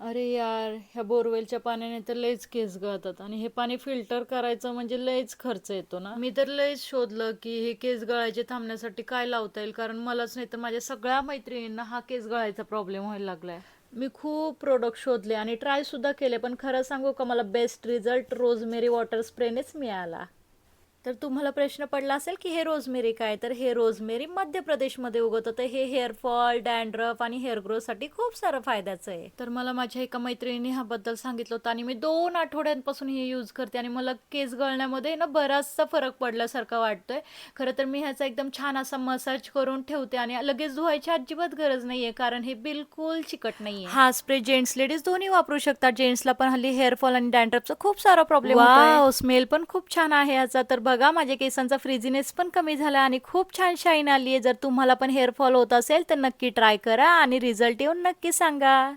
अरे यार ह्या बोरवेलच्या पाण्याने तर लयच केस गळतात आणि हे पाणी फिल्टर करायचं म्हणजे लयच खर्च येतो ना? मी तर लयच शोधलं की हे केस गळायचे थांबण्यासाठी काय लावता येईल? कारण मलाच नाही तर माझ्या सगळ्या मैत्रिणींना हा केस गळायचा प्रॉब्लेम व्हायला लागलाय. मी खूप प्रोडक्ट शोधले आणि ट्राय सुद्धा केले पण खरं सांगू का मला बेस्ट रिझल्ट रोजमेरी वॉटर स्प्रेनेच मिळाला. तर तुम्हाला प्रश्न पडला असेल की हे रोजमेरी काय? तर हे रोजमेरी मध्य प्रदेशमध्ये उगवतं. तर हे हेअरफॉल डॅन्ड्रफ आणि हेअर ग्रोसाठी खूप सारं फायद्याचं आहे. तर मला माझ्या एका मैत्रिणीने ह्याबद्दल सांगितलं होतं आणि मी दोन आठवड्यांपासून हे यूज करते आणि मला केस गळण्यामध्ये ना बराचसा फरक पडल्यासारखा वाटतोय. खरं तर मी ह्याचा एकदम छान असा मसाज करून ठेवते आणि लगेच धुवायची अजिबात गरज नाहीये कारण हे बिलकुल चिकट नाहीये. हा स्प्रे जेंट्स लेडीज दोन्ही वापरू शकतात जेंट्सला पण हल्ली हेअरफॉल आणि डॅन्ड्रफचा खूप सारा प्रॉब्लेम स्मेल पण खूप छान आहे याचा तर बघा माझ्या केसांचा फ्रिझीनेस पण कमी झाला आणि खूप छान शाईन आली आहे जर तुम्हाला पण हेअरफॉल होत असेल तर नक्की ट्राय करा आणि रिझल्ट येऊन नक्की सांगा.